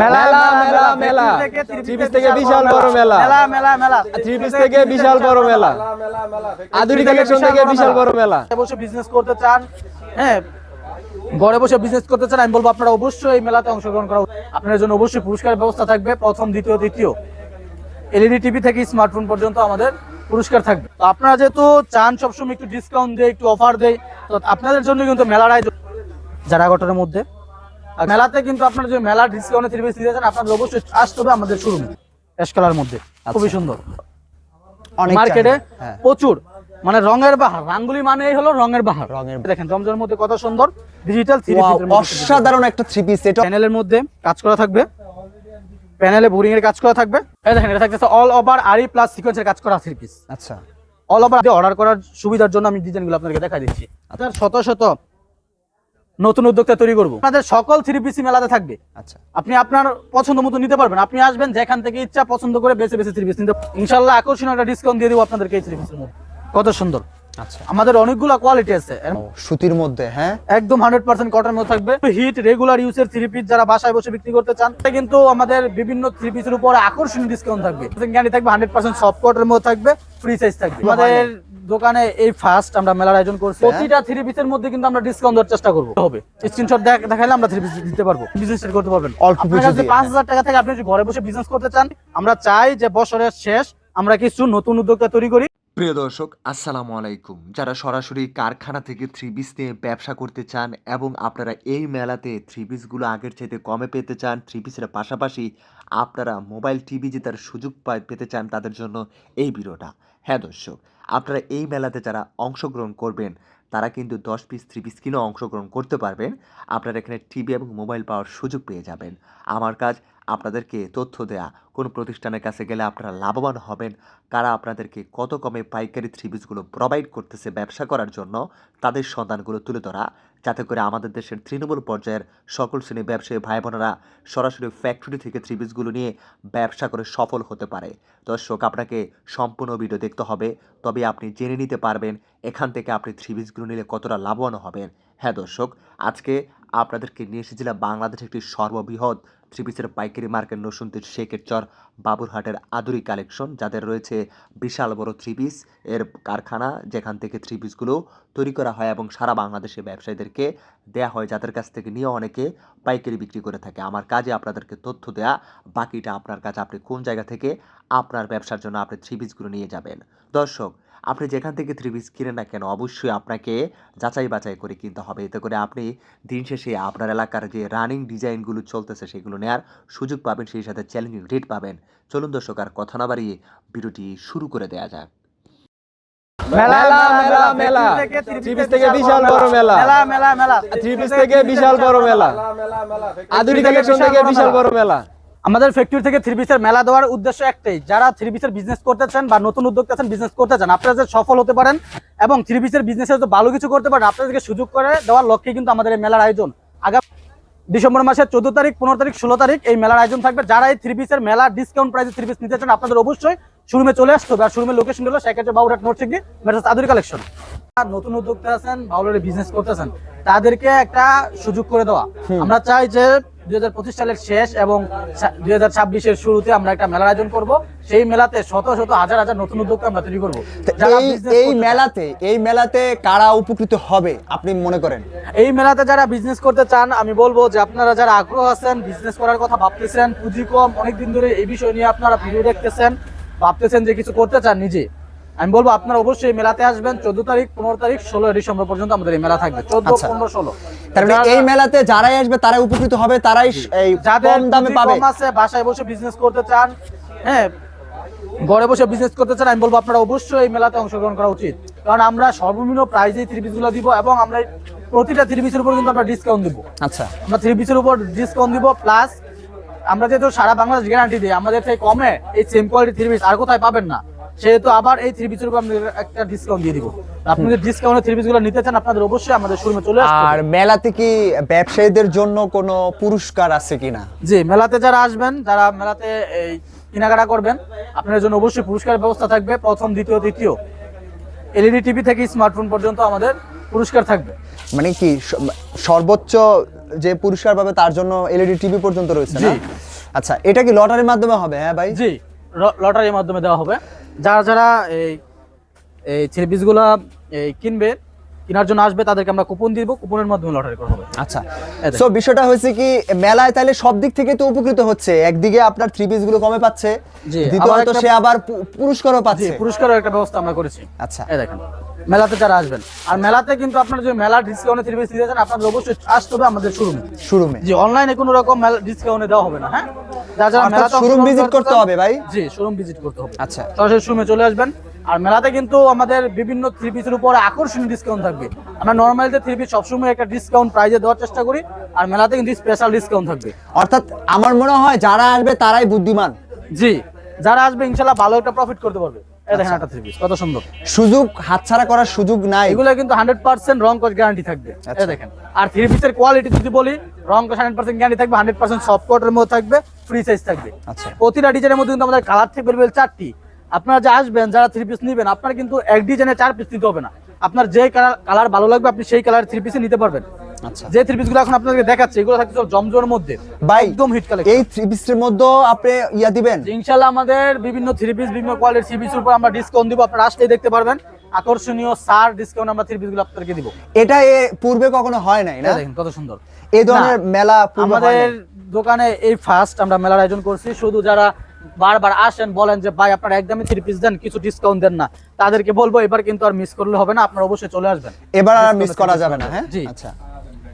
মেলা মেলা মেলা থ্রি থেকে বিশাল বড় মেলা। মেলা মেলা মেলা। থেকে বিশাল বড় মেলা। আধুনিক কালেকশন থেকে বিশাল বড় মেলা। ঘরে বসে বিজনেস করতে চান হ্যাঁ ঘরে বসে বিজনেস করতে চান আমি বলব আপনারা অবশ্যই এই মেলাতে অংশগ্রহণ করা উচিত। আপনাদের জন্য অবশ্যই পুরস্কার ব্যবস্থা থাকবে প্রথম দ্বিতীয় তৃতীয়। এলইডি টিভি থেকে স্মার্টফোন পর্যন্ত আমাদের পুরস্কার থাকবে। তো আপনারা যেহেতু চান সবসময় একটু ডিসকাউন্ট দেয় একটু অফার দেয় তো আপনাদের জন্য কিন্তু মেলার আয়োজন যারা গঠনের মধ্যে আর মেলাতে কিন্তু আপনারা যে মেলার ডিসকাউন্টে থ্রি পিস দিতে চান আপনাদের অবশ্যই আসতে হবে আমাদের শোরুমে অ্যাশ কালার মধ্যে। খুবই সুন্দর। মার্কেটে হ্যাঁ। প্রচুর। মানে রঙের বাহার। রাঙ্গুলি মানেই হলো রঙের বাহার। রঙের দেখেন জমজমের মধ্যে কত সুন্দর। ডিজিটাল থ্রি Wow, অসাধারণ একটা থ্রি পিস এটা প্যানেলের মধ্যে কাজ করা থাকবে। প্যানেলে বোরিং এর কাজ করা থাকবে। এই দেখেন এটা থাকতেছে অল ওভার আরি প্লাস সিকোয়েন্সের কাজ করা থ্রি পিস আচ্ছা। অল ওভার অর্ডার করার সুবিধার জন্য আমি ডিজাইনগুলো আপনাদেরকে দেখাই দিচ্ছি। আচ্ছা। শত শত নতুন উদ্যোক্তা তৈরি করব। আপনাদের সকল থ্রি পিসি মেলাতে থাকবে। আচ্ছা। আপনি আপনার পছন্দ মতো নিতে পারবেন। আপনি আসবেন যেখান থেকে ইচ্ছা পছন্দ করে বেছে বেছে থ্রি পিস নিতে ইনশাল্লাহ আকর্ষণীয় একটা ডিসকাউন্ট দিয়ে দিব আপনাদেরকে এই থ্রি পিসের মধ্যে। কত সুন্দর। আচ্ছা। আমাদের অনেকগুলো কোয়ালিটি আছে। সুতির মধ্যে হ্যাঁ? একদম হান্ড্রেড পার্সেন্ট কটন মধ্যে থাকবে। হিট রেগুলার ইউজের থ্রি পিস যারা বাসায় বসে বিক্রি করতে চান কিন্তু আমাদের বিভিন্ন থ্রি পিসের উপর আকর্ষণীয় ডিসকাউন্ট থাকবে। গ্যারান্টি থাকবে হান্ড্রেড পার্সেন্ট সফট কটনের মধ্যে থাকবে ফ্রি সাইজ থাকবে। আমাদের দোকানে এই ফার্স্ট আমরা মেলার আয়োজন করছি। প্রতিটা থ্রি পিসের মধ্যে কিন্তু আমরা ডিসকাউন্ট দেওয়ার চেষ্টা করব। হবে। স্ক্রিনশট দেখালে আমরা থ্রি পিস দিতে পারব। বিজনেস করতে পারবেন। অল্প আপনার কাছে পাঁচ হাজার টাকা থেকে আপনি যদি ঘরে বসে বিজনেস করতে চান আমরা চাই যে বছরের শেষ আমরা কিছু নতুন উদ্যোক্তা তৈরি করি। প্রিয় দর্শক আসসালামু আলাইকুম। যারা সরাসরি কারখানা থেকে থ্রি পিস নিয়ে ব্যবসা করতে চান এবং আপনারা এই মেলাতে থ্রি পিসগুলো আগের চাইতে কমে পেতে চান থ্রি পিসের পাশাপাশি আপনারা মোবাইল টিভি জেতার সুযোগ পায় পেতে চান তাদের জন্য এই ভিডিওটা। হ্যাঁ দর্শক আপনারা এই মেলাতে যারা অংশগ্রহণ করবেন, তারা কিন্তু দশ পিস থ্রি পিস কিনেও অংশগ্রহণ করতে পারবেন। আপনারা এখানে টিভি এবং মোবাইল পাওয়ার সুযোগ পেয়ে যাবেন। আমার কাজ আপনাদেরকে তথ্য দেয়া। কোন প্রতিষ্ঠানের কাছে গেলে আপনারা লাভবান হবেন। কারা আপনাদেরকে কত কমে পাইকারি থ্রি পিসগুলো প্রোভাইড করতেছে ব্যবসা করার জন্য, তাদের সন্ধানগুলো তুলে ধরা। যাতে করে আমাদের দেশের তৃণমূল পর্যায়ের সকল শ্রেণি ব্যবসায়ী ভাই বোনেরা সরাসরি ফ্যাক্টরি থেকে থ্রি পিসগুলো নিয়ে ব্যবসা করে সফল হতে পারে। দর্শক, আপনাকে সম্পূর্ণ ভিডিও দেখতে হবে। তবে আপনি জেনে নিতে পারবেন এখান থেকে আপনি থ্রি পিসগুলো নিলে কতটা লাভবান হবেন। হ্যাঁ দর্শক, আজকে আপনাদেরকে নিয়ে এসেছিলাম বাংলাদেশের একটি সর্ববৃহৎ থ্রি পিসের পাইকারি মার্কেট নসুন্তির শেখের চর বাবুরহাটের আদুরি কালেকশন, যাদের রয়েছে বিশাল বড় থ্রি পিস এর কারখানা, যেখান থেকে থ্রি পিসগুলো তৈরি করা হয় এবং সারা বাংলাদেশে ব্যবসায়ীদেরকে দেয়া হয়, যাদের কাছ থেকে নিয়ে অনেকে পাইকারি বিক্রি করে থাকে। আমার কাজে আপনাদেরকে তথ্য দেয়া, বাকিটা আপনার কাছে আপনি কোন জায়গা থেকে আপনার ব্যবসার জন্য আপনি থ্রি পিসগুলো নিয়ে যাবেন। দর্শক আপনি যেখান থেকে থ্রি পিস কিনেন না কেন অবশ্যই আপনাকে যাচাই বাছাই করে কিনতে হবে এতে করে আপনি দিন শেষে আপনার এলাকার যে রানিং ডিজাইনগুলো চলতেছে সেগুলো নেয়ার সুযোগ পাবেন সেই সাথে চ্যালেঞ্জিং রেট পাবেন চলুন দর্শক আর কথা না বাড়িয়ে ভিডিওটি শুরু করে দেওয়া যাক মেলা মেলা মেলা থ্রি পিস থেকে বিশাল বড় মেলা মেলা মেলা মেলা থ্রি পিস থেকে বিশাল বড় মেলা আধুনিক কালেকশন থেকে বিশাল বড় মেলা আমাদের ফ্যাক্টরি থেকে থ্রি পিসের মেলা দেওয়ার উদ্দেশ্য একটাই যারা থ্রি পিসের বিজনেস করতে চান বা নতুন উদ্যোক্তা আছেন বিজনেস করতে চান আপনারা যে সফল হতে পারেন এবং থ্রি পিসের বিজনেসে তো ভালো কিছু করতে পারেন আপনাদেরকে সুযোগ করে দেওয়ার লক্ষ্যে কিন্তু আমাদের এই মেলার আয়োজন। আগামী ডিসেম্বর মাসের চোদ্দ তারিখ পনেরো তারিখ ষোলো তারিখ এই মেলার আয়োজন থাকবে। যারা এই থ্রি পিসের মেলা ডিসকাউন্ট প্রাইসে থ্রি পিস নিতে চান আপনাদের অবশ্যই শোরুমে চলে আসতে হবে। আর শোরুমের লোকেশন হলো সেক্ষেত্রে বাবুরহাট নোট সিগনি মেটাস আদুরি কালেকশন আর নতুন উদ্যোক্তা আছেন বাউলের বিজনেস করতেছেন তাদেরকে একটা সুযোগ করে দেওয়া। আমরা চাই যে দুই হাজার পঁচিশ সালের শেষ এবং দুই হাজার ছাব্বিশের শুরুতে আমরা একটা মেলার আয়োজন করব। সেই মেলাতে শত শত হাজার হাজার নতুন উদ্যোক্তা আমরা তৈরি করব। এই। মেলাতে এই মেলাতে কারা উপকৃত হবে আপনি মনে করেন? এই মেলাতে যারা বিজনেস করতে চান আমি বলব যে আপনারা যারা আগ্রহ আছেন বিজনেস করার কথা ভাবতেছেন পুঁজি কম অনেকদিন ধরে এই বিষয় নিয়ে আপনারা ভিডিও দেখতেছেন ভাবতেছেন যে কিছু করতে চান নিজে। আমি বলব আপনারা অবশ্যই মেলাতে আসবেন চোদ্দ তারিখ পনেরো তারিখ ষোলো ডিসেম্বর পর্যন্ত আমাদের এই মেলা থাকবে। চোদ্দ আচ্ছা। পনেরো ষোলো। মানে এই মেলাতে যারাই আসবে তারাই উপকৃত হবে তারাই এই কম দামে পাবে। আছে বাসায় বসে বিজনেস করতে চান হ্যাঁ ঘরে বসে বিজনেস করতে চান আমি বলব আপনারা অবশ্যই এই মেলাতে অংশগ্রহণ করা উচিত। কারণ আমরা সর্বনিম্ন প্রাইজে থ্রি পিসগুলো দিব এবং আমরা প্রতিটা থ্রি পিসের উপর কিন্তু আমরা ডিসকাউন্ট দিব। আচ্ছা। আমরা থ্রি পিসের উপর ডিসকাউন্ট দিব প্লাস আমরা যেহেতু সারা বাংলাদেশ গ্যারান্টি দিই আমাদের থেকে কমে এই সেম কোয়ালিটি থ্রি পিস আর কোথায় পাবেন না। সেহেতু আবার এই থ্রি পিসের উপর আমরা একটা ডিসকাউন্ট দিয়ে দিব। আপনি যদি ডিসকাউন্টে থ্রি পিসগুলো নিতে চান আপনাদের অবশ্যই আমাদের শোরুমে চলে আসতে আর মেলাতে কি ব্যবসায়ীদের জন্য কোনো পুরস্কার আছে কিনা? জি মেলাতে যারা আসবেন যারা মেলাতে এই কেনাকাটা করবেন আপনাদের জন্য অবশ্যই পুরস্কার ব্যবস্থা থাকবে প্রথম দ্বিতীয় তৃতীয়। এলইডি টিভি থেকে স্মার্টফোন পর্যন্ত আমাদের পুরস্কার থাকবে। মানে কি সর্বোচ্চ যে পুরস্কার পাবে তার জন্য এলইডি টিভি পর্যন্ত রয়েছে না? আচ্ছা এটা কি লটারির মাধ্যমে হবে হ্যাঁ ভাই? জি লটারির মাধ্যমে দেওয়া হবে। যারা যারা এই এই ছেলে এই কিনবে কেনার জন্য আসবে তাদেরকে আমরা কুপন দিব কুপনের মাধ্যমে লটারি করা হবে। আচ্ছা। সো বিষয়টা হয়েছে কি মেলায় তাহলে সব দিক থেকে তো উপকৃত হচ্ছে। একদিকে আপনার থ্রি পিসগুলো কমে পাচ্ছে দ্বিতীয়ত সে আবার পুরস্কারও পাচ্ছে। পুরস্কারও একটা ব্যবস্থা আমরা করেছি। আচ্ছা। এই দেখেন। মেলাতে যারা আসবেন। আর মেলাতে কিন্তু আপনার যে মেলা ডিসকাউন্টে থ্রি পিস নিতে চান আপনাদের অবশ্যই আসতে হবে আমাদের শোরুমে শুরুমে জি অনলাইনে কোনো রকম ডিসকাউন্টে দেওয়া হবে না হ্যাঁ? যারা যারা মেলাতে শোরুম ভিজিট করতে হবে ভাই? জি শোরুম ভিজিট করতে হবে। আচ্ছা। সরাসরি শোরুমে চলে আসবেন। আর মেলাতে কিন্তু আমাদের বিভিন্ন থ্রি পিসের উপর আকর্ষণীয় ডিসকাউন্ট থাকবে। আমরা নর্মালিতে থ্রি পিস সবসময় একটা ডিসকাউন্ট প্রাইজে দেওয়ার চেষ্টা করি আর মেলাতে কিন্তু স্পেশাল ডিসকাউন্ট থাকবে। অর্থাৎ আমার মনে হয় যারা আসবে তারাই বুদ্ধিমান। জি যারা আসবে ইনশাল্লাহ ভালো একটা প্রফিট করতে পারবে। কত সুন্দর। সুযোগ হাতছাড়া করার সুযোগ নাই। এগুলো কিন্তু হান্ড্রেড পার্সেন্ট রং কস গ্যারান্টি থাকবে। আচ্ছা। দেখেন আর থ্রি পিসের কোয়ালিটি যদি বলি রং কস হান্ড্রেড পার্সেন্ট গ্যারান্টি থাকবে হান্ড্রেড পার্সেন্ট সফট মধ্যে থাকবে ফ্রি সাইজ থাকবে। আচ্ছা। প্রতিটা ডিজাইনের মধ্যে কিন্তু আমাদের কালার থাকবে চারটি। আপনারা যে আসবেন যারা থ্রি পিস নেবেন আপনার কিন্তু এক ডিজাইনে চার পিস নিতে হবে না। আপনার যে কালার ভালো লাগবে আপনি সেই কালার থ্রি পিসে নিতে পারবেন। আচ্ছা যে থ্রি পিসগুলো এখন আপনাদেরকে দেখাচ্ছে এগুলো থাকছে সব জমজমের মধ্যে। ভাই একদম হিট কালেকশন এই থ্রি পিসের মধ্যে আপনি ইয়া দিবেন? ইনশাল্লাহ আমাদের বিভিন্ন থ্রি পিস বিভিন্ন কোয়ালিটির থ্রি পিসের উপর আমরা ডিসকাউন্ট দিব আপনারা আসলেই দেখতে পারবেন। আকর্ষণীয় সার ডিসকাউন্ট আমরা থ্রি পিসগুলো আপনাদেরকে দিব। এটা পূর্বে কখনো হয় নাই না? দেখেন কত সুন্দর। এই ধরনের মেলা আমাদের দোকানে এই ফার্স্ট আমরা মেলার আয়োজন করছি। শুধু যারা বারবার আসেন বলেন যে ভাই আপনারা একদমই থ্রি পিস দেন কিছু ডিসকাউন্ট দেন না। তাদেরকে বলব এবার কিন্তু আর মিস করলে হবে না আপনারা অবশ্যই চলে আসবেন। এবার আর মিস করা যাবে না হ্যাঁ? জি। আচ্ছা।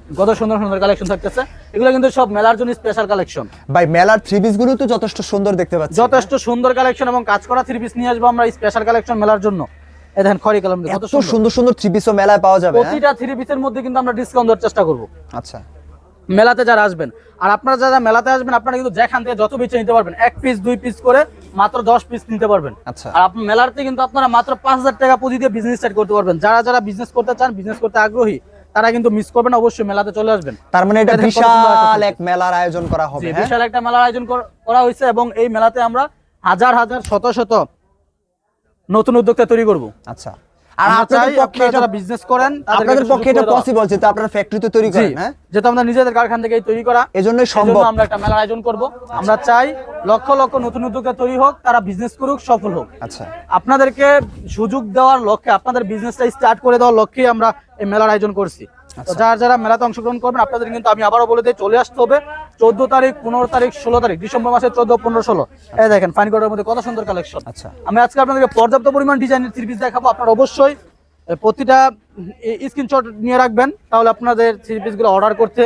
কত সুন্দর সুন্দর কালেকশন থাকতেছে। এগুলো কিন্তু সব মেলার জন্য স্পেশাল কালেকশন ভাই মেলার থ্রি পিসগুলো তো যথেষ্ট সুন্দর দেখতে পাচ্ছি। যথেষ্ট সুন্দর কালেকশন এবং কাজ করা থ্রি পিস নিয়ে আসব আমরা স্পেশাল কালেকশন মেলার জন্য। দেখেন খড়ি কলম কত সুন্দর। সুন্দর থ্রি পিসও মেলায় পাওয়া যাবে হ্যাঁ? প্রতিটা থ্রি পিসের মধ্যে কিন্তু আমরা ডিসকাউন্ট দেওয়ার চেষ্টা করব। আচ্ছা। মেলাতে যারা আসবেন আর আপনারা যারা মেলাতে আসবেন আপনারা কিন্তু যেখান থেকে যত বেছে নিতে পারবেন এক পিস দুই পিস করে মাত্র দশ পিস নিতে পারবেন। আচ্ছা। আর আপনি মেলাতে কিন্তু আপনারা মাত্র পাঁচ হাজার টাকা পুঁজি দিয়ে বিজনেস স্টার্ট করতে পারবেন। যারা যারা বিজনেস করতে চান বিজনেস করতে আগ্রহী তারা কিন্তু মিস করবেন অবশ্যই মেলাতে চলে আসবেন। তার মানে এটা বিশাল এক মেলার আয়োজন করা হবে হ্যাঁ? বিশাল একটা মেলার আয়োজন করা হয়েছে এবং এই মেলাতে আমরা হাজার হাজার শত শত নতুন উদ্যোক্তা তৈরি করব। আচ্ছা। আর আমরা আপনাদের চাই পক্ষে যারা বিজনেস করেন আপনাদের পক্ষে এটা পসিবল আপনারা ফ্যাক্টরিতে তৈরি করেন হ্যাঁ? আমরা নিজেদের কারখানা থেকেই তৈরি করা সম্ভব আমরা একটা মেলার আয়োজন করব। আমরা চাই লক্ষ লক্ষ নতুন উদ্যোক্তা তৈরি হোক তারা বিজনেস করুক সফল হোক। আচ্ছা। আপনাদেরকে সুযোগ দেওয়ার লক্ষ্যে আপনাদের বিজনেসটা স্টার্ট করে দেওয়ার লক্ষ্যে আমরা এই মেলার আয়োজন করছি। তো যারা যারা মেলাতে অংশগ্রহণ করবেন আপনাদের কিন্তু আমি আবারও বলে দিই চলে আসতে হবে। চোদ্দ তারিখ পনেরো তারিখ ষোলো তারিখ ডিসেম্বর মাসের চোদ্দ পনেরো ষোলো। এই দেখেন ফাইন কোডের মধ্যে কত সুন্দর কালেকশন আচ্ছা। আমি আজকে আপনাদেরকে পর্যাপ্ত পরিমাণ ডিজাইনের থ্রি পিস দেখাবো আপনারা অবশ্যই প্রতিটা স্ক্রিনশট নিয়ে রাখবেন তাহলে আপনাদের থ্রি পিসগুলো অর্ডার করতে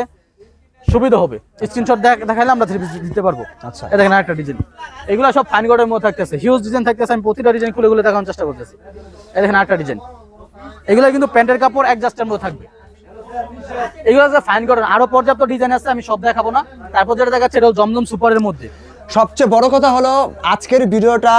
সুবিধা হবে। স্ক্রিনশট দেখালে আমরা থ্রি পিস দিতে পারব। আচ্ছা। দেখেন একটা ডিজাইন এগুলো সব ফাইন কোডের মধ্যে থাকতেছে হিউজ ডিজাইন থাকতেছে আমি প্রতিটা ডিজাইন খুলে খুলে দেখানোর চেষ্টা করতেছি। দেখেন একটা ডিজাইন এগুলো কিন্তু প্যান্টের কাপড় অ্যাডজাস্টের মধ্যে থাকবে। এগুলো যে ফাইন কোডের আরও পর্যাপ্ত ডিজাইন আছে আমি সব দেখাবো না। তারপর যেটা দেখাচ্ছে এটা জমজম সুপারের মধ্যে। সবচেয়ে বড় কথা হলো আজকের ভিডিওটা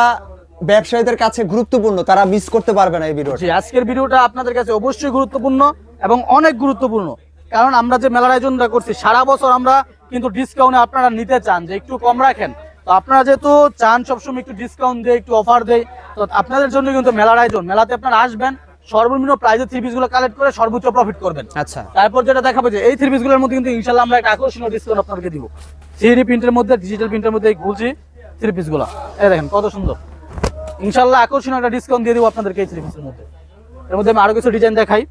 ব্যবসায়ীদের কাছে গুরুত্বপূর্ণ তারা মিস করতে পারবে না এই ভিডিওটা। আজকের ভিডিওটা আপনাদের কাছে অবশ্যই গুরুত্বপূর্ণ এবং অনেক গুরুত্বপূর্ণ। কারণ আমরা যে মেলার আয়োজনটা করছি সারা বছর আমরা কিন্তু ডিসকাউন্টে আপনারা নিতে চান যে একটু কম রাখেন। তো আপনারা যেহেতু চান সবসময় একটু ডিসকাউন্ট দেয় একটু অফার দেয় তো আপনাদের জন্য কিন্তু মেলার আয়োজন। মেলাতে আপনারা আসবেন সর্বনিম্ন প্রাইজে থ্রি পিসগুলো কালেক্ট করে সর্বোচ্চ প্রফিট করবেন। আচ্ছা। তারপর যেটা দেখাবো যে এই থ্রি পিসগুলোর মধ্যে কিন্তু ইনশাল্লাহ আমরা একটা আকর্ষণীয় ডিসকাউন্ট আপনাদেরকে দিব। থ্রি প্রিন্টের মধ্যে ডিজিটাল প্রিন্টের মধ্যে এই গুলছি থ্রি পিসগুলো এই দেখেন কত সুন্দর। ইনশাল্লাহ আকর্ষণীয় একটা ডিসকাউন্ট দিয়ে দিব আপনাদেরকে এই থ্রি পিসের মধ্যে। এর মধ্যে আমি আরও কিছু ডিজাইন দেখাই।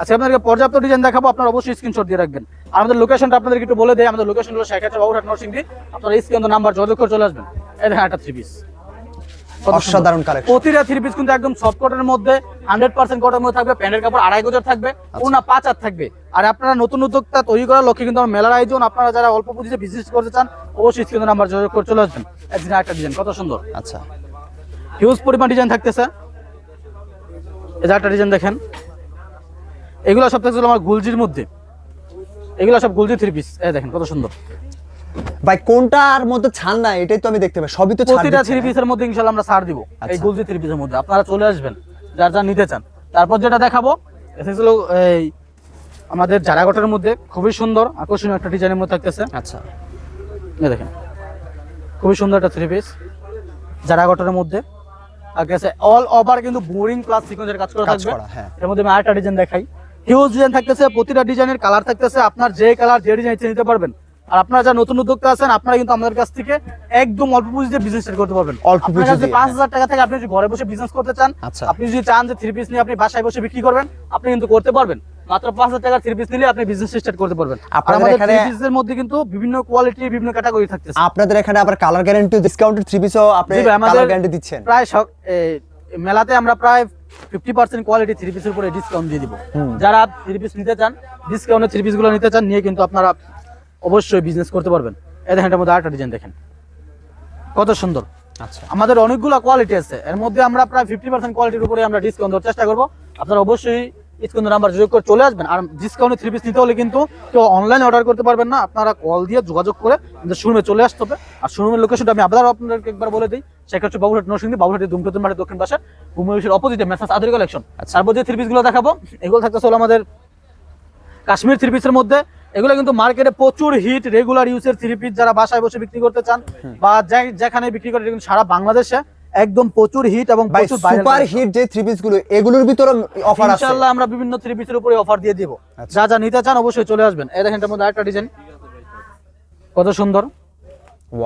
আচ্ছা আপনাদেরকে পর্যাপ্ত ডিজাইন দেখাবো আপনারা অবশ্যই স্ক্রিনশট দিয়ে রাখবেন। আর আমাদের লোকেশনটা আপনাদেরকে একটু বলে দেয় আমাদের লোকেশন হলো শেখাচ্ছে বাবুরহাট নরসিংদী। আপনারা স্ক্রিন নাম্বার যোগাযোগ করে চলে আসবেন। এই দেখেন একটা থ্রি পিস অসাধারণ কালেকশন প্রতিটা থ্রি পিস কিন্তু একদম সফট কটনের মধ্যে হান্ড্রেড পার্সেন্ট কটনের মধ্যে থাকবে প্যান্টের কাপড় আড়াই গজার থাকবে ওনা পাঁচ হাত থাকবে। আর আপনারা নতুন উদ্যোক্তা তৈরি করার লক্ষ্যে কিন্তু আমার মেলার আয়োজন আপনারা যারা অল্প পুঁজিতে বিজনেস করতে চান অবশ্যই স্ক্রিন নাম্বার যোগাযোগ করে চলে আসবেন। একদিন একটা ডিজাইন কত সুন্দর। আচ্ছা। হিউজ পরিমাণ ডিজাইন থাকতেছে এই যে একটা ডিজাইন দেখেন। এগুলো সব থাকছে আমার গুলজির মধ্যে। এগুলো সব গুলজি থ্রি পিস এই দেখেন কত সুন্দর। ভাই কোনটার মধ্যে ছাড় না এটাই তো আমি দেখতে পাই। সবই তো প্রতিটা থ্রি? পিসের মধ্যে ইনশাল্লাহ আমরা ছাড় দিব। এই আচ্ছা। গুলজি থ্রি পিসের মধ্যে। আপনারা চলে আসবেন যার যা নিতে চান। তারপর যেটা দেখাবো এটা ছিল এই আমাদের জারাগটের মধ্যে খুবই সুন্দর আকর্ষণীয় একটা ডিজাইনের মধ্যে থাকতেছে। আচ্ছা। এই দেখেন খুবই সুন্দর একটা থ্রি পিস জারাগটের মধ্যে। কাছে অল ওভার কিন্তু বোরিং প্লাস সিকোয়েন্সের কাজ করা থাকবে। হ্যাঁ। এর মধ্যে আমি আরেকটা ডিজাইন দেখাই। হিউজ ডিজাইন থাকতেছে প্রতিটা ডিজাইনের কালার থাকতেছে। আপনার যে কালার যে ডিজাইন নিতে পারবেন আর আপনারা যারা নতুন উদ্যোক্তা আছেন আপনারা কিন্তু আমাদের কাছ থেকে একদম অল্প পুঁজিতে বিজনেস স্টার্ট করতে পারবেন। অল্প পুঁজি দিয়ে, পাঁচ হাজার টাকা থেকে আপনি যদি ঘরে বসে বিজনেস করতে চান আচ্ছা। আপনি যদি চান যে থ্রি পিস নিয়ে আপনি বাসায় বসে বিক্রি করবেন আপনি কিন্তু করতে পারবেন। মাত্র পাঁচ হাজার টাকা থ্রি পিস নিলে আপনি বিজনেস স্টার্ট করতে পারবেন। আপনাদের এখানে- থ্রি পিসের মধ্যে কিন্তু বিভিন্ন কোয়ালিটির বিভিন্ন ক্যাটাগরি থাকতেছে। আপনাদের এখানে আবার কালার গ্যারান্টি ডিসকাউন্টেড থ্রি পিসও আপনি আমাদের কালার গ্যারান্টি দিচ্ছেন। প্রায় সব মেলাতে আমরা প্রায় ফিফটি পার্সেন্ট কোয়ালিটি থ্রি পিসের উপরে ডিসকাউন্ট দিয়ে দিব। যারা থ্রি পিস নিতে চান ডিসকাউন্টে থ্রি পিসগুলো নিতে চান নিয়ে কিন্তু আপনারা অবশ্যই বিজনেস করতে পারবেন। এই দেখেন এটার মধ্যে আরেকটা ডিজাইন দেখেন। কত সুন্দর। আচ্ছা। আমাদের অনেকগুলো কোয়ালিটি আছে। এর মধ্যে আমরা প্রায় ফিফটি পার্সেন্ট কোয়ালিটির উপরে আমরা ডিসকাউন্ট দেওয়ার চেষ্টা করব। আপনারা অবশ্যই স্ক্রিন নাম্বার যোগ করে চলে আসবেন। আর ডিসকাউন্টে থ্রি পিস নিতে হলে কিন্তু কেউ অনলাইনে অর্ডার করতে পারবেন না। আপনারা কল দিয়ে যোগাযোগ করে আমাদের শোরুমে চলে আসতে হবে। আর শোরুমের লোকেশনটা আমি আবার আপনাদেরকে একবার বলে দিই। সেটা হচ্ছে বাবুরহাট নরসিংদী বাবুরহাটের দুমকতন মাঠের দক্ষিণ পাশে। ভূমিবিশের অপোজিটে মেসাস আদরি কালেকশন তারপর যে থ্রি পিসগুলো দেখাবো এগুলো থাকতেছে হলো আমাদের কাশ্মীর থ্রি পিসের মধ্যে এগুলো কিন্তু মার্কেটে প্রচুর হিট রেগুলার ইউজের থ্রি পিস যারা বাসায় বসে বিক্রি করতে চান বা যেখানে বিক্রি করে কিন্তু সারা বাংলাদেশে একদম প্রচুর হিট এবং সুপার হিট যে থ্রি পিসগুলো এগুলোর ভিতরে অফার আছে। ইনশাআল্লাহ আমরা বিভিন্ন থ্রি পিসের উপরে অফার দিয়ে দিব। আচ্ছা। যা যা নিতে চান অবশ্যই চলে আসবেন। এই দেখেন এটার মধ্যে আরেকটা ডিজাইন কত সুন্দর।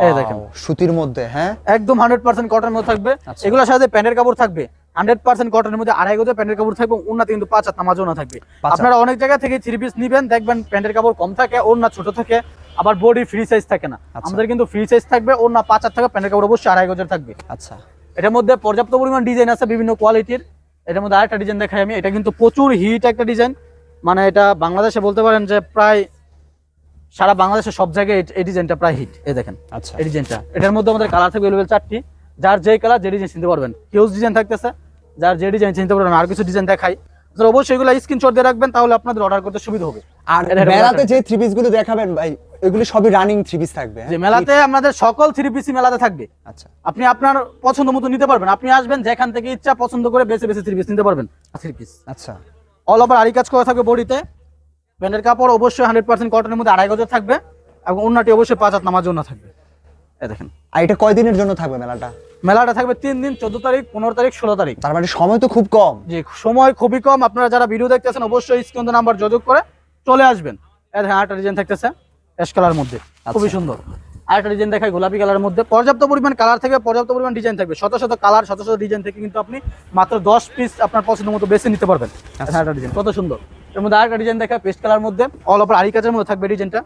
এই দেখেন। সুতির মধ্যে হ্যাঁ? একদম হান্ড্রেড পার্সেন্ট কটনের মধ্যে থাকবে। আচ্ছা। এগুলোর সাথে প্যান্টের কাপড় থাকবে। হান্ড্রেড পার্সেন্ট কটনের মধ্যে আড়াই গজে প্যান্টের কাপড় থাকবে ওনাতে কিন্তু পাঁচ হাত নামাজও না থাকবে। আপনারা অনেক জায়গা থেকে থ্রি পিস নিবেন দেখবেন প্যান্টের কাপড় কম থাকে ওড়না ছোট থাকে আবার বডি ফ্রি সাইজ থাকে না। আচ্ছা। আমাদের কিন্তু ফ্রি সাইজ থাকবে ওড়না পাঁচ হাত থাকবে প্যান্টের কাপড় অবশ্যই আড়াই গজের থাকবে। আচ্ছা। এটার মধ্যে পর্যাপ্ত পরিমাণ ডিজাইন আছে বিভিন্ন কোয়ালিটির এটার মধ্যে আরেকটা ডিজাইন দেখাই আমি এটা কিন্তু প্রচুর হিট একটা ডিজাইন মানে এটা বাংলাদেশে বলতে পারেন যে প্রায় সারা বাংলাদেশে সব জায়গায় এই- ডিজাইনটা প্রায় হিট এই দেখেন আচ্ছা। এই ডিজাইনটা এটার মধ্যে আমাদের কালার থাকবে চারটি। যার যে কালার যে ডিজাইন চিনতে পারবেন। হিউজ ডিজাইন থাকতেছে। যার যে ডিজাইন চিনতে পারবেন আর কিছু ডিজাইন দেখাই। অবশ্যই এগুলো স্ক্রিনশট দিয়ে রাখবেন তাহলে আপনাদের অর্ডার করতে সুবিধা হবে। আর মেলাতে যে থ্রি পিসগুলো দেখাবেন ভাই এগুলো সবই রানিং থ্রি পিস থাকবে হ্যাঁ? যে মেলাতে আমাদের সকল থ্রি পিসি মেলাতে থাকবে। আচ্ছা। আপনি আপনার পছন্দ মতো নিতে পারবেন। আপনি আসবেন যেখান থেকে ইচ্ছা পছন্দ করে বেছে বেছে থ্রি পিস নিতে পারবেন থ্রি পিস আচ্ছা। অল ওভার আড়ি কাজ করা থাকবে বডিতে। প্যান্টের কাপড় অবশ্যই হান্ড্রেড পার্সেন্ট কটনের মধ্যে আড়াই গজের থাকবে। এবং অন্যটি অবশ্যই পাঁচ হাত নামার জন্য থাকবে। দেখেন। আর এটা কয়দিনের জন্য থাকবে মেলাটা? মেলাটা থাকবে তিন দিন চোদ্দ তারিখ পনেরো তারিখ ষোলো তারিখ। তার মানে সময় তো খুব কম। যে সময় খুবই কম। আপনারা যারা ভিডিও দেখতেছেন অবশ্যই স্ক্রিন নাম্বার যোগাযোগ করে চলে আসবেন। এই দেখেন আরেকটা ডিজাইন থাকতেছে অ্যাশ কালার মধ্যে। খুবই সুন্দর। আরেকটা ডিজাইন দেখায় গোলাপি কালারের মধ্যে। পর্যাপ্ত পরিমাণ কালার থাকবে পর্যাপ্ত পরিমাণ ডিজাইন থাকবে। শত শত কালার শত শত ডিজাইন থেকে কিন্তু আপনি মাত্র দশ পিস আপনার পছন্দ মতো বেছে নিতে পারবেন। আরেকটা ডিজাইন কত সুন্দর। এর মধ্যে আরেকটা ডিজাইন দেখা পেস্ট কালার মধ্যে। অল ওভার আরি কাজের মধ্যে থাকবে ডিজাইনটা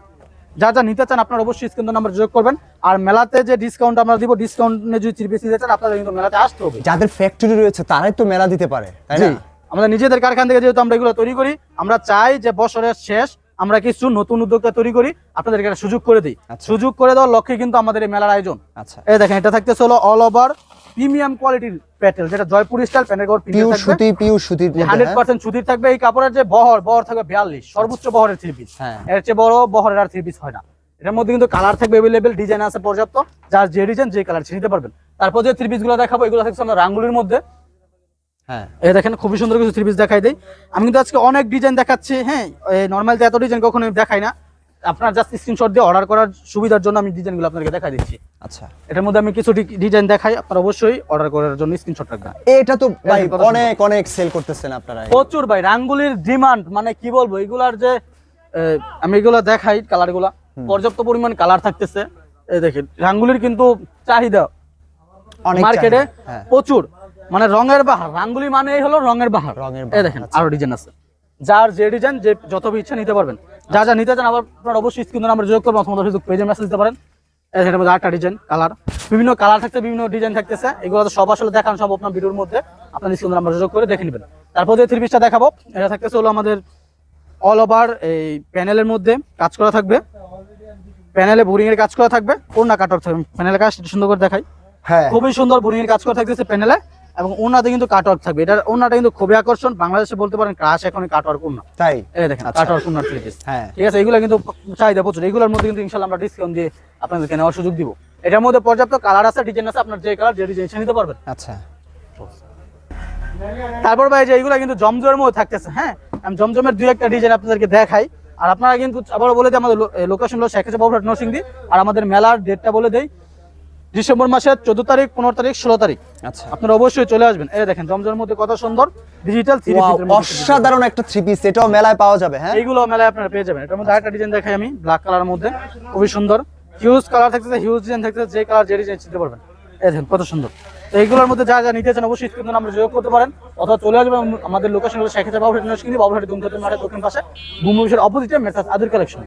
যা যা নিতে চান আপনার অবশ্যই স্ক্রিন নাম্বার যোগ করবেন। আর মেলাতে যে ডিসকাউন্ট আমরা দিব ডিসকাউন্টে যদি থ্রি পিস নিতে চান আপনাদের কিন্তু মেলাতে আসতে হবে। যাদের ফ্যাক্টরি রয়েছে তারাই তো মেলা দিতে পারে তাই না? আমাদের নিজেদের কারখানা থেকে যেহেতু আমরা এগুলো তৈরি করি আমরা চাই যে বছরের শেষ আমরা কিছু নতুন উদ্যোক্তা তৈরি করি আপনাদেরকে সুযোগ করে দিই। আচ্ছা। সুযোগ করে দেওয়ার লক্ষ্যে কিন্তু আমাদের এই মেলার আয়োজন। আচ্ছা। এই দেখেন এটা থাকতেছে হলো অল ওভার প্রিমিয়াম কোয়ালিটির প্যাটেল যেটা জয়পুর স্টাইল প্যান্টের কাপড় পিউ প্রিমিয়াম থাকবে। সুতি পিউ সুতির থাকবে। এই কাপড়ের যে বহর বহর থাকবে বিয়াল্লিশ সর্বোচ্চ বহরের থ্রি পিস হ্যাঁ। এর চেয়ে বড় বহরের আর থ্রি পিস হয় না। এটার মধ্যে কিন্তু কালার থাকবে এভেলেবেল ডিজাইন আছে পর্যাপ্ত। যার যে ডিজাইন যে কালার নিতে পারবেন। তারপর যে থ্রি পিসগুলো দেখাবো এগুলো থাকছে আমরা রাঙ্গুলির মধ্যে। হ্যাঁ। এই দেখেন খুবই সুন্দর কিছু থ্রি পিস দেখাই দেই। আমি কিন্তু আজকে অনেক ডিজাইন দেখাচ্ছি হ্যাঁ। নর্মাল তো এত ডিজাইন কখনো দেখাই না। আপনার জাস্ট স্ক্রিনশট দিয়ে অর্ডার করার সুবিধার জন্য আমি ডিজাইনগুলো আপনাদেরকে দেখাই দিচ্ছি। আচ্ছা। এটার মধ্যে আমি কিছু ডিজাইন দেখাই আপনারা অবশ্যই অর্ডার করার জন্য স্ক্রিনশট রাখবেন এটা তো ভাই অনেক অনেক সেল করতেছেন আপনারা। প্রচুর ভাই রাঙ্গুলির ডিমান্ড মানে কি বলব এগুলার যে আমি এগুলো দেখাই কালারগুলা পর্যাপ্ত পরিমাণ কালার থাকতেছে। এই দেখেন রাঙ্গুলির কিন্তু চাহিদা। অনেক মার্কেটে হ্যাঁ। প্রচুর। মানে রঙের বাহার রাঙ্গুলি মানেই হলো রঙের বাহার। রঙের এই দেখেন আচ্ছা। আরও ডিজাইন আছে। যার যে ডিজাইন যে যত ইচ্ছা নিতে পারবেন। যা যা নিতে চান আবার আপনার অবশ্যই স্ক্রিন নাম্বার যোগ করবেন অথবা ফেসবুক পেজে মেসেজ দিতে পারেন। দেখেন মধ্যে আটটা ডিজাইন কালার বিভিন্ন কালার থাকছে বিভিন্ন ডিজাইন থাকতেছে। এগুলো সব আসলে দেখান সব আপনার ভিডিওর মধ্যে। আপনার স্ক্রিন নাম্বার যোগ করে দেখে নেবেন। তারপর যে থ্রি পিসটা দেখাবো এটা থাকতেছে হলো আমাদের অল ওভার এই প্যানেলের মধ্যে কাজ করা থাকবে। প্যানেলে বোরিং এর কাজ করা থাকবে। ওনা কাটর থাকবে? প্যানেলের কাজ সুন্দর করে দেখাই। হ্যাঁ। খুবই সুন্দর বোরিং এর কাজ করা থাকতেছে প্যানেলে এবং ওনাতে কিন্তু কাটওয়ার্ক থাকবে। এটার ওনাটা কিন্তু খুবই আকর্ষণ। বাংলাদেশে বলতে পারেন ক্রাশ এখন কাটওয়ার্ক ওনা তাই? এই দেখেন। কাটওয়ার্ক ওনার থ্রি পিস হ্যাঁ। ঠিক আছে এগুলো কিন্তু চাহিদা প্রচুর। এগুলোর মধ্যে কিন্তু ইনশাল্লাহ আমরা ডিসকাউন্ট দিয়ে আপনাদেরকে নেওয়ার সুযোগ দিব। এটার মধ্যে পর্যাপ্ত কালার আছে ডিজাইন আছে আপনার যে কালার যে ডিজাইন নিতে পারবেন। আচ্ছা। তারপর ভাই যে এগুলো কিন্তু জমজমের মধ্যে থাকতেছে হ্যাঁ? আমি জমজমের দুই একটা ডিজাইন আপনাদেরকে দেখাই। আর আপনারা কিন্তু আবার বলে দিই আমাদের লোকেশন হলো শেখ বাবুরহাট নরসিংদী। আর আমাদের মেলার ডেটটা বলে দেই ডিসেম্বর মাসের চোদ্দ তারিখ পনেরো তারিখ ষোলো তারিখ। আচ্ছা। আপনারা অবশ্যই চলে আসবেন। এই দেখেন জমজমের মধ্যে কত সুন্দর ডিজিটাল থ্রি অসাধারণ একটা থ্রি পিস এটাও মেলায় পাওয়া যাবে হ্যাঁ? এইগুলো মেলায় আপনারা পেয়ে যাবেন। এটার মধ্যে আরেকটা ডিজাইন দেখাই আমি ব্ল্যাক কালার মধ্যে। খুবই সুন্দর। হিউজ কালার থাকতেছে হিউজ ডিজাইন থাকতেছে যে কালার যে ডিজাইন চিনতে পারবেন। এই দেখেন কত সুন্দর। এইগুলোর মধ্যে যা যা নিতে চান অবশ্যই স্ক্রিন আমরা যোগ করতে পারেন। অথবা চলে আসবেন আমাদের লোকেশন হলো শেখাতে বাবুহাটি বাবুহাটি দুমদুম মাঠের দক্ষিণ পাশে। বুমবুমের অপোজিটে মেসাজ আদির কালেকশন